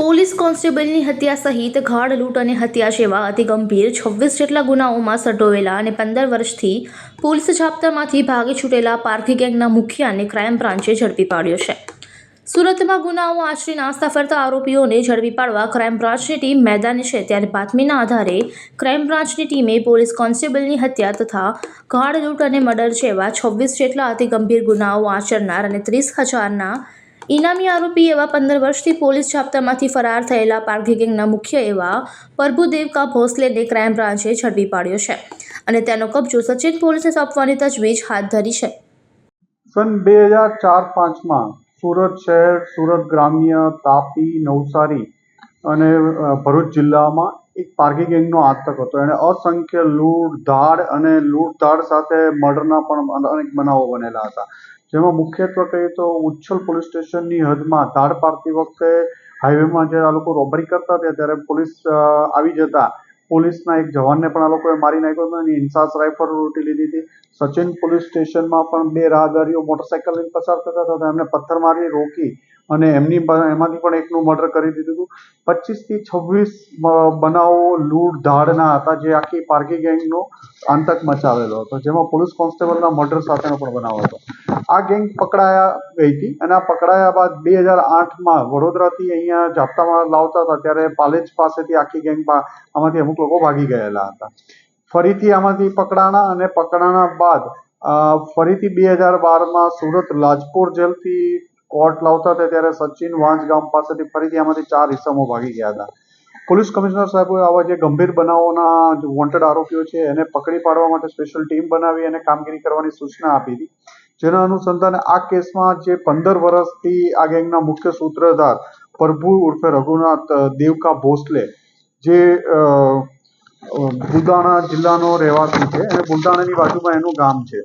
Police કોન્સ્ટેબલની હત્યા સહિત ગાઢ લૂંટ અને હત્યા જેવા અતિ ગંભીર છવ્વીસ જેટલા ગુનાઓમાં સટોવેલા અને પંદર વર્ષથી પોલીસ જાપ્તામાંથી ભાગી છૂટેલા પારખી ગેંગના મુખિયાને ક્રાઇમ બ્રાન્ચે ઝડપી પાડ્યો છે. સુરતમાં ગુનાઓ આશરે નાસ્તા ફરતા આરોપીઓને ઝડપી પાડવા ક્રાઇમ બ્રાન્ચની ટીમ મેદાને છે. ત્યારે બાતમીના આધારે ક્રાઇમ બ્રાન્ચની ટીમે પોલીસ કોન્સ્ટેબલની હત્યા તથા ગાઢ લૂંટ અને મર્ડર જેવા છવ્વીસ જેટલા અતિ ગંભીર ગુનાઓ આચરનાર અને ત્રીસ હજારના ઇનામી આરોપી એવા પંદર વર્ષથી પોલીસ છાપતામાંથી ફરાર થયેલા પારઘી ગેંગના મુખ્ય એવા પ્રભુદેવકા ભોસલેને ક્રાઇમ બ્રાન્ચે ઝડપી પાડ્યો છે અને તેનો કબજો સચિન પોલીસે સોંપવાની તજવીજ હાથ ધરી છે. સન બે હજાર ચાર પાંચમાં સુરત શહેર, સુરત ગ્રામ્ય, તાપી, નવસારી અને ભરૂચ જિલ્લામાં એક પારઘી ગેંગનો આતંક હતો. એણે અસંખ્ય લૂંટ ધાડ અને લૂંટ ધાડ સાથે મર્ડરના પણ અનેક બનાવો બનેલા હતા. જેમાં મુખ્યત્વે કહીએ તો ઉચ્છલ પોલીસ સ્ટેશનની હદમાં ધાડ પાડતી વખતે હાઈવેમાં જ્યારે આ લોકો રોબરી કરતા હતા ત્યારે પોલીસ આવી જતા. પોલીસના એક જવાનને પણ આ લોકોએ મારી નાખ્યો હતો અને ઇન્સાસ રાઇફલ લૂંટી લીધી હતી. સચિન પોલીસ સ્ટેશનમાં પણ બે રાહદારીઓ મોટરસાઇકલ લઈને પસાર થતા હતા એમને પથ્થર મારી રોકી અને એમની એમાંથી પણ એકનું મર્ડર કરી દીધું હતું. પચીસથી છવ્વીસ બનાવો લૂંટ ધાડના હતા જે આખી પારકી ગેંગનો આતંક મચાવેલો હતો, જેમાં પોલીસ કોન્સ્ટેબલના મર્ડર સાથેનો પણ બનાવ હતો. આ ગેંગ પકડાયા ગઈ હતી અને આ પકડાયા બાદ બે હજાર આઠમાં વડોદરાથી અહીંયા જાપ્તામાં લાવતા હતા ત્યારે પાલેજ પાસેથી આખી ગેંગ આમાંથી અમુક લોકો ભાગી ગયેલા હતા. ફરીથી આમાંથી પકડાણા અને પકડાણા બાદ ફરીથી બે હજાર બારમાં સુરત લાજપોર જેલથી કોર્ટ લાવતા હતા ત્યારે સચિન વાંજ ગામ પાસેથી ફરીથી આમાંથી ચાર ઇસમો ભાગી ગયા હતા. પોલીસ કમિશનર સાહેબોએ આવા જે ગંભીર બનાવોના વોન્ટેડ આરોપીઓ છે એને પકડી પાડવા માટે સ્પેશિયલ ટીમ બનાવી અને કામગીરી કરવાની સૂચના આપી હતી. જેના અનુસંધાને આ કેસમાં જે પંદર વર્ષથી આ ગેંગના મુખ્ય સૂત્રધાર પ્રભુ ઉર્ફે રઘુનાથ દેવકા ભોસલે જે અ, જિલ્લાનો રહેવાસી છે. અને બુલઢાણાની બાજુમાં એનું ગામ છે.